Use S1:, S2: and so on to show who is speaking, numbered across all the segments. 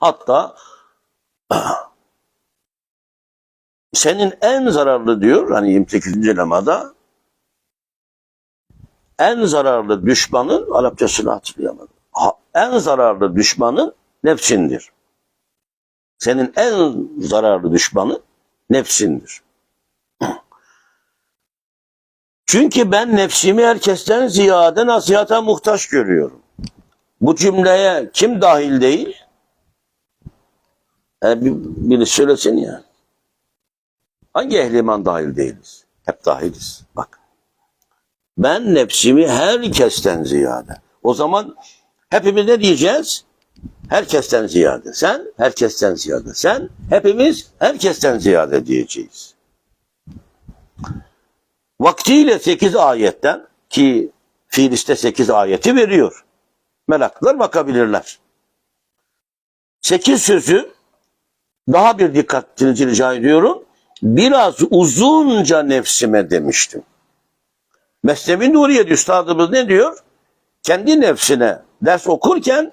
S1: Hatta senin en zararlı diyor hani 28. lemada en zararlı düşmanın Arapçasını hatırlayamadım. Ha- En zararlı düşmanın nefsindir. Senin en zararlı düşmanın nefsindir. Çünkü ben nefsimi herkesten ziyade nasihata muhtaç görüyorum. Bu cümleye kim dahil değil? E, bir, biri söylesin ya. Hangi ehli iman dahil değiliz? Hep dahiliz. Bak. Ben nefsimi herkesten ziyade. O zaman hepimiz ne diyeceğiz? Herkesten ziyade. Sen herkesten ziyade. Sen hepimiz herkesten ziyade diyeceğiz. Vaktiyle 8 ayetten ki Fiiliste 8 ayeti veriyor. Meraklılar bakabilirler. 8 sözü daha bir dikkatinizi rica ediyorum. Biraz uzunca nefsime demiştim. Mesnevi Nuriye Üstadımız ne diyor? Kendi nefsine ders okurken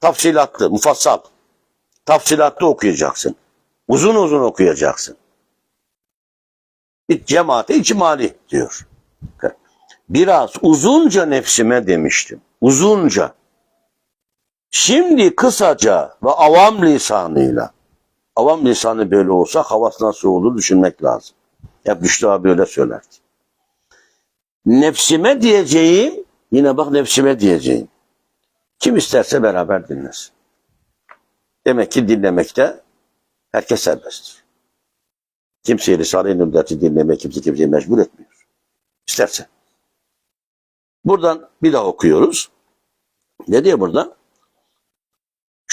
S1: tafsilatlı, mufassal. Tafsilatlı okuyacaksın. Uzun uzun okuyacaksın. Cemaate içmali diyor. Biraz uzunca nefsime demiştim. Uzunca. Şimdi kısaca ve avam lisanıyla. Avam lisanı böyle olsa havası nasıl olur düşünmek lazım. Hep Müştü abi öyle söylerdi. Nefsime diyeceğim, yine bak nefsime diyeceğim. Kim isterse beraber dinlesin. Demek ki dinlemekte herkes serbesttir. Kimseyi Risale-i Nübdet'i dinlemeye kimse kimseyi mecbur etmiyor. İsterse. Buradan bir daha okuyoruz. Ne diyor burada?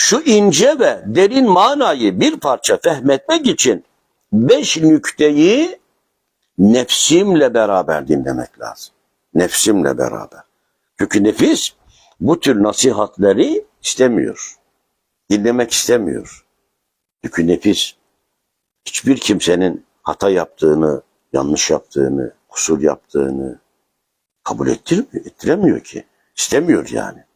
S1: Şu ince ve derin manayı bir parça fehmetmek için beş nükteyi nefsimle beraber dinlemek lazım. Nefsimle beraber. Çünkü nefis bu tür nasihatleri istemiyor. Dinlemek istemiyor. Çünkü nefis hiçbir kimsenin hata yaptığını, yanlış yaptığını, kusur yaptığını kabul ettirmiyor, ettiremiyor ki. İstemiyor yani.